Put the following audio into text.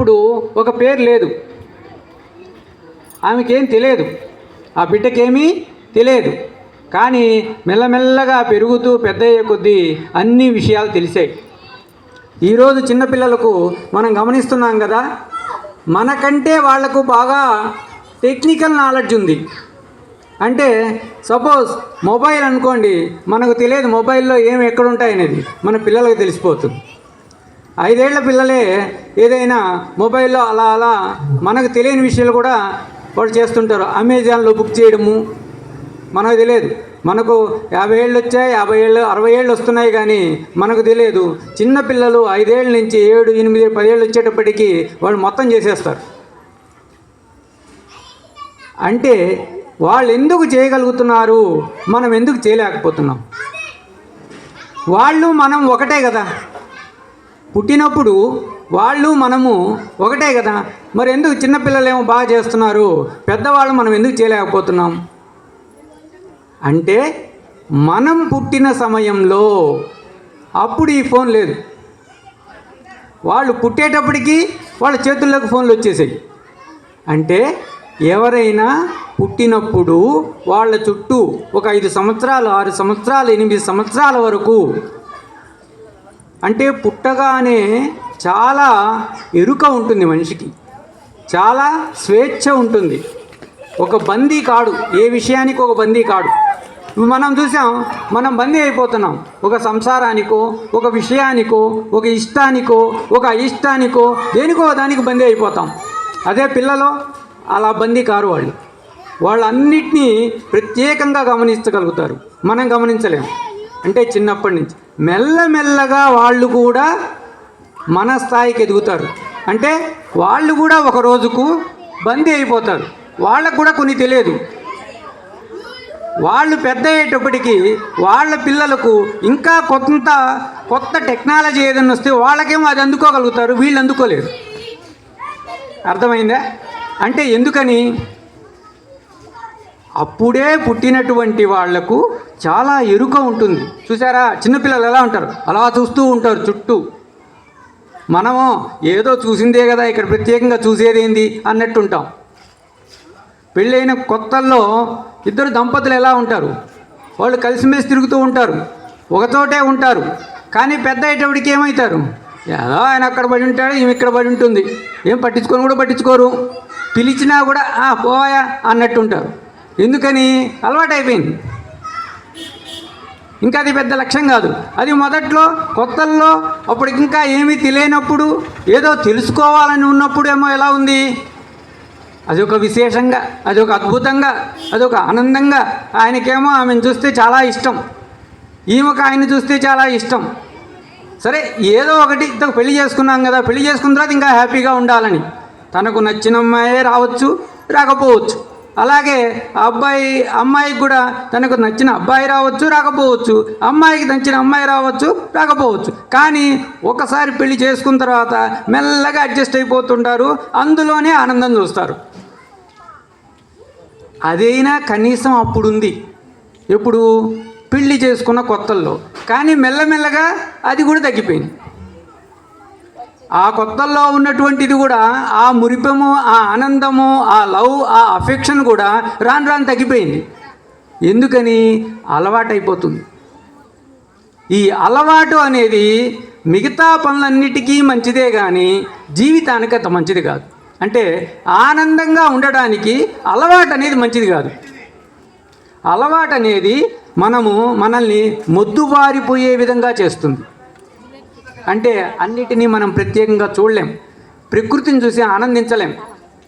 ఇప్పుడు ఒక పేరు లేదు. ఆమెకేం తెలియదు. ఆ బిడ్డకేమీ తెలియదు. కానీ మెల్లమెల్లగా పెరుగుతూ పెద్దయ్యే కొద్దీ అన్ని విషయాలు తెలిసాయి. ఈరోజు చిన్నపిల్లలకు మనం గమనిస్తున్నాం కదా మనకంటే వాళ్ళకు బాగా టెక్నికల్ నాలెడ్జ్ ఉంది. అంటే సపోజ్ మొబైల్ అనుకోండి మనకు తెలియదు మొబైల్లో ఏమి ఎక్కడ ఉంటాయనేది మన పిల్లలకు తెలిసిపోతుంది. ఐదేళ్ళ పిల్లలే ఏదైనా మొబైల్లో అలా అలా మనకు తెలియని విషయాలు కూడా వాళ్ళు చేస్తుంటారు. అమెజాన్లో బుక్ చేయడము మనకు తెలియదు. మనకు యాభై ఏళ్ళు వచ్చాయి యాభై ఏళ్ళు అరవై ఏళ్ళు వస్తున్నాయి కానీ మనకు తెలియదు. చిన్నపిల్లలు ఐదేళ్ళ నుంచి ఏడు ఎనిమిది పదేళ్ళు వచ్చేటప్పటికి వాళ్ళు మొత్తం చేసేస్తారు. అంటే వాళ్ళు ఎందుకు చేయగలుగుతున్నారు? మనం ఎందుకు చేయలేకపోతున్నాం? వాళ్ళు మనం ఒకటే కదా. పుట్టినప్పుడు వాళ్ళు మనము ఒకటే కదా. మరి ఎందుకు చిన్నపిల్లలేమో బాగా చేస్తున్నారు? పెద్దవాళ్ళు మనం ఎందుకు చేయలేకపోతున్నాం? అంటే మనం పుట్టిన సమయంలో అప్పుడు ఈ ఫోన్ లేదు. వాళ్ళు పుట్టేటప్పటికి వాళ్ళ చేతుల్లోకి ఫోన్లు వచ్చేసాయి. అంటే ఎవరైనా పుట్టినప్పుడు వాళ్ళ చుట్టూ ఒక ఐదు సంవత్సరాలు ఆరు సంవత్సరాలు ఎనిమిది సంవత్సరాల వరకు అంటే పుట్టగానే చాలా ఎరుక ఉంటుంది మనిషికి. చాలా స్వేచ్ఛ ఉంటుంది. ఒక బందీ కాడు ఏ విషయానికి ఒక బందీ కాడు. మనం చూసాం మనం బందీ అయిపోతున్నాం. ఒక సంసారానికో ఒక విషయానికో ఒక ఇష్టానికో ఒక అయిష్టానికో దేనికో దానికి బందీ అయిపోతాం. అదే పిల్లలు అలా బందీ కారు వాళ్ళు. వాళ్ళన్నిటినీ ప్రత్యేకంగా గమనించగలుగుతారు. మనం గమనించలేము అంటే చిన్నప్పటి నుంచి. మెల్లమెల్లగా వాళ్ళు కూడా మన స్థాయికి ఎదుగుతారు. అంటే వాళ్ళు కూడా ఒక రోజుకు బందీ అయిపోతారు. వాళ్ళకు కూడా కొన్ని తెలియదు. వాళ్ళు పెద్ద అయ్యేటప్పటికీ వాళ్ళ పిల్లలకు ఇంకా కొంత కొత్త టెక్నాలజీ ఏదైనా వస్తే వాళ్ళకేమో అది అందుకోగలుగుతారు. వీళ్ళు అందుకోలేరు. అర్థమైందా? అంటే ఎందుకని? అప్పుడే పుట్టినటువంటి వాళ్ళకు చాలా ఎరుక ఉంటుంది. చూసారా చిన్నపిల్లలు ఎలా ఉంటారు? అలా చూస్తూ ఉంటారు చుట్టూ. మనము ఏదో చూసిందే కదా ఇక్కడ ప్రత్యేకంగా చూసేదేంది అన్నట్టు ఉంటాం పెళ్ళైన కొత్తల్లో ఇద్దరు దంపతులు ఎలా ఉంటారు? వాళ్ళు కలిసిమెలిసి తిరుగుతూ ఉంటారు ఒకచోటే ఉంటారు కానీ పెద్ద అయ్యేటప్పటికి ఏమవుతారు? ఏదో ఆయన అక్కడ పడి ఉంటాడు ఈమె ఇక్కడ పడి ఉంటుంది. ఏం పట్టించుకొని కూడా పట్టించుకోరు. పిలిచినా కూడా "ఆ, పోయా అన్నట్టు ఉంటారు ఎందుకని? అలవాటైపోయింది. ఇంకా అది పెద్ద లక్ష్యం కాదు. అది మొదట్లో కొత్తల్లో అప్పుడు ఇంకా ఏమీ తెలియనప్పుడు ఏదో తెలుసుకోవాలని ఉన్నప్పుడు ఏమో ఎలా ఉంది? అది ఒక విశేషంగా అది ఒక అద్భుతంగా అది ఒక ఆనందంగా ఆయనకేమో ఆమెను చూస్తే చాలా ఇష్టం. ఈమెకు ఆయన చూస్తే చాలా ఇష్టం. సరే ఏదో ఒకటి ఇంతకు పెళ్ళి చేసుకున్నాం కదా పెళ్ళి చేసుకున్న తర్వాత ఇంకా హ్యాపీగా ఉండాలని. తనకు నచ్చిన అమ్మాయే రావచ్చు రాకపోవచ్చు. అలాగే అబ్బాయి అమ్మాయికి కూడా తనకు నచ్చిన అబ్బాయి రావచ్చు రాకపోవచ్చు. అమ్మాయికి నచ్చిన అమ్మాయి రావచ్చు రాకపోవచ్చు. కానీ ఒకసారి పెళ్ళి చేసుకున్న తర్వాత మెల్లగా అడ్జస్ట్ అయిపోతుంటారు అందులోనే ఆనందం చూస్తారు. అదైనా కనీసం అప్పుడుంది. ఎప్పుడు? పెళ్ళి చేసుకున్న కొత్తల్లో. కానీ మెల్లమెల్లగా అది కూడా తగ్గిపోయింది. ఆ కొత్తల్లో ఉన్నటువంటిది కూడా ఆ మురిపము ఆ ఆనందము ఆ లవ్ ఆ అఫెక్షన్ కూడా రాను రాను తగ్గిపోయింది. ఎందుకని? అలవాటైపోతుంది. ఈ అలవాటు అనేది మిగతా పనులన్నిటికీ మంచిదే కానీ జీవితానికి అంత మంచిది కాదు. అంటే ఆనందంగా ఉండడానికి అలవాటు అనేది మంచిది కాదు. అలవాటు అనేది మనము మనల్ని మొద్దుబారిపోయే విధంగా చేస్తుంది. అంటే అన్నిటినీ మనం ప్రత్యేకంగా చూడలేం. ప్రకృతిని చూసి ఆనందించలేం.